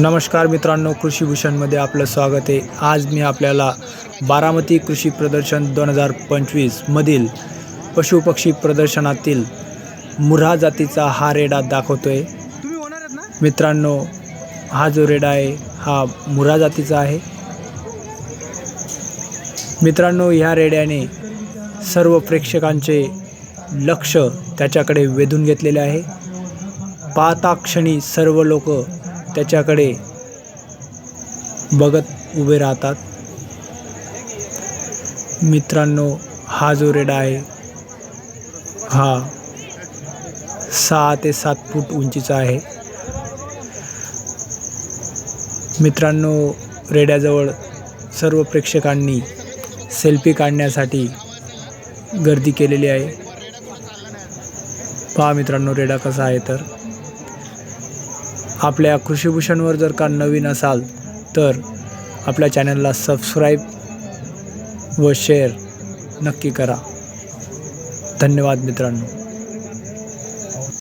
नमस्कार मित्रांनो कृषीभूषणमध्ये आपलं स्वागत आहे. आज मी आपल्याला बारामती कृषी प्रदर्शन दोन हजार पंचवीसमधील पशुपक्षी प्रदर्शनातील मुर्हा जातीचा हा रेडा दाखवतो आहे मित्रांनो हा जो रेडा आहे हा मुरा जातीचा आहे. मित्रांनो ह्या रेड्याने सर्व प्रेक्षकांचे लक्ष त्याच्याकडे वेधून घेतलेले आहे. पाहता क्षणी सर्व लोक त्याच्याकडे बघत उभे राहतात. मित्रांनो हा जो रेडा आहे हा सहा ते सात फूट उंचीचा आहे. मित्रांनो रेड्याजवळ सर्व प्रेक्षकांनी सेल्फी काढण्यासाठी गर्दी केलेली आहे. पहा मित्रांनो रेडा कसा आहे तर. आपल्या कृषीभूषणवर जर का नवीन असाल तर आपल्या चॅनलला सबस्क्राईब व शेअर नक्की करा. धन्यवाद मित्रांनो.